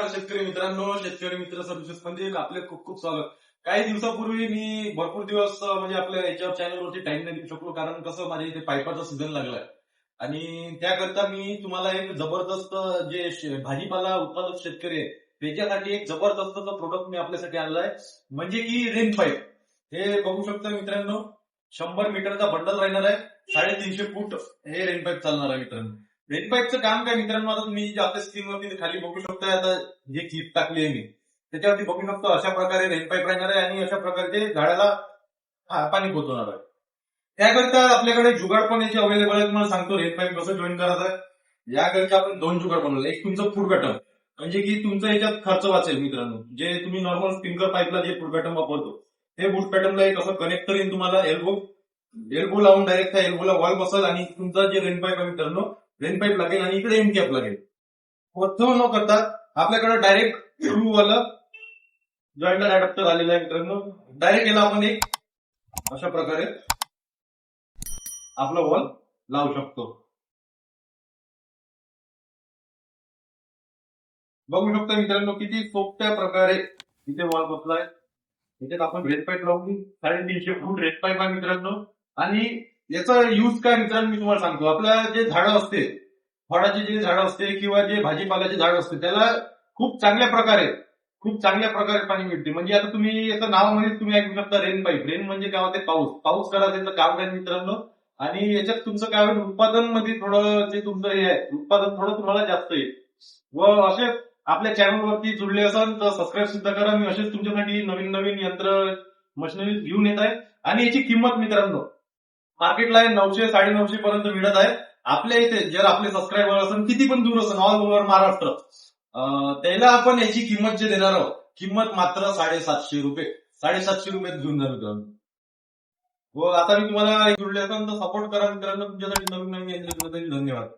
नमस्कार शेतकरी मित्रांनो शेतकरी मित्र सर्विसेस मध्ये आपले खूप खूप स्वागत. काही दिवसापूर्वी मी भरपूर दिवस म्हणजे आपल्या याच्यावर चॅनलवरती टाइम नाही देऊ शकलो कारण कसं माझ्या इथे पाईपाचा सीझन लागलाय. आणि त्याकरता मी तुम्हाला एक जबरदस्त जे भाजीपाला उत्पादक शेतकरी आहे त्याच्यासाठी एक जबरदस्त प्रोडक्ट मी आपल्यासाठी आणलाय. म्हणजे की रेन पाईप हे बघू शकता मित्रांनो शंभर मीटरचा बंडल राहणार आहे साडेतीनशे फूट हे रेन पाईप चालणार आहे मित्रांनो. रेन पाईपचं काम काय मित्रांनो? आता तुम्ही जे स्क्रीनवरती खाली बघू शकता आता जे क्लिप टाकली आहे मी त्याच्यावरती बघू शकतो अशा प्रकारे रेन पाईप राहणार आहे आणि अशा प्रकारचे झाडाला पाणी पोहोचवणार आहे. त्याकरिता आपल्याकडे जुगाड पण याचे अवेलेबल आहे तुम्हाला सांगतो रेन पाईप कसं जॉईन करायचं आहे. याकरिता आपण दोन जुगाड बनवले एक तुमचं फूड बॅटम म्हणजे की तुमचा याच्यात खर्च वाचेल मित्रांनो. जे तुम्ही नॉर्मल स्प्रिंकलर पाईपला जे फूड बॅटम वापरतो ते बूट पॅटर्नला एक असं कनेक्ट करीन तुम्हाला एल्बो एल्बो लावून डायरेक्ट त्या एल्बोला वॉल बसल आणि तुमचा जे रेन पाईप आहे मित्रांनो रेन पाईप लागेल आणि इकडे एम कॅप लागेल. प्रथम न करता आपल्याकडे डायरेक्ट थ्रू वाला जॉईंटर अडॅप्टर आलेला आहे मित्रांनो. डायरेक्ट याला आपण एक अशा प्रकारे आपला वॉल लावू शकतो. बघू शकतो मित्रांनो किती सोप्या प्रकारे इथे वॉल बसलाय. इथे आपण रेड पाईप लावून साडेतीनशे फूट रेड पाईप आहे मित्रांनो. आणि याचा यूज काय मित्रांनो मी तुम्हाला सांगतो. आपल्या जे झाडं असते फळाचे जे झाडं असते किंवा जे भाजीपाल्याचे झाड असते त्याला खूप चांगल्या प्रकारे खूप चांगल्या प्रकारे पाणी मिळते. म्हणजे आता तुम्ही याचं नावामध्ये तुम्ही ऐकू शकता रेन पाईप रेन म्हणजे काय होते? पाऊस. पाऊस करा त्याचं काम काय मित्रांनो. आणि याच्यात तुमचं काय होईल? उत्पादनमध्ये थोडं जे तुमचं हे आहे उत्पादन थोडं तुम्हाला जास्त येईल. व असे आपल्या चॅनलवरती जुळले असाल तर सबस्क्राईब सुद्धा करा. मी असेच तुमच्यासाठी नवीन नवीन यंत्र मशिनरी घेऊन येत आहे. आणि याची किंमत मित्रांनो मार्केटला आहे नऊशे साडेनऊशे पर्यंत मिळत आहे. आपल्या इथे जर आपले सबस्क्रायबर असेल किती पण दूर असेल ऑल ओव्हर महाराष्ट्र त्याला आपण याची किंमत जे देणार आहोत किंमत मात्र साडेसातशे रुपये. साडेसातशे रुपयात घेऊन जाणार व हो, आता मी तुम्हाला जुळले असेल तर सपोर्ट करा मित्रांनो. तुमच्यासाठी नवीन नवीन धन्यवाद.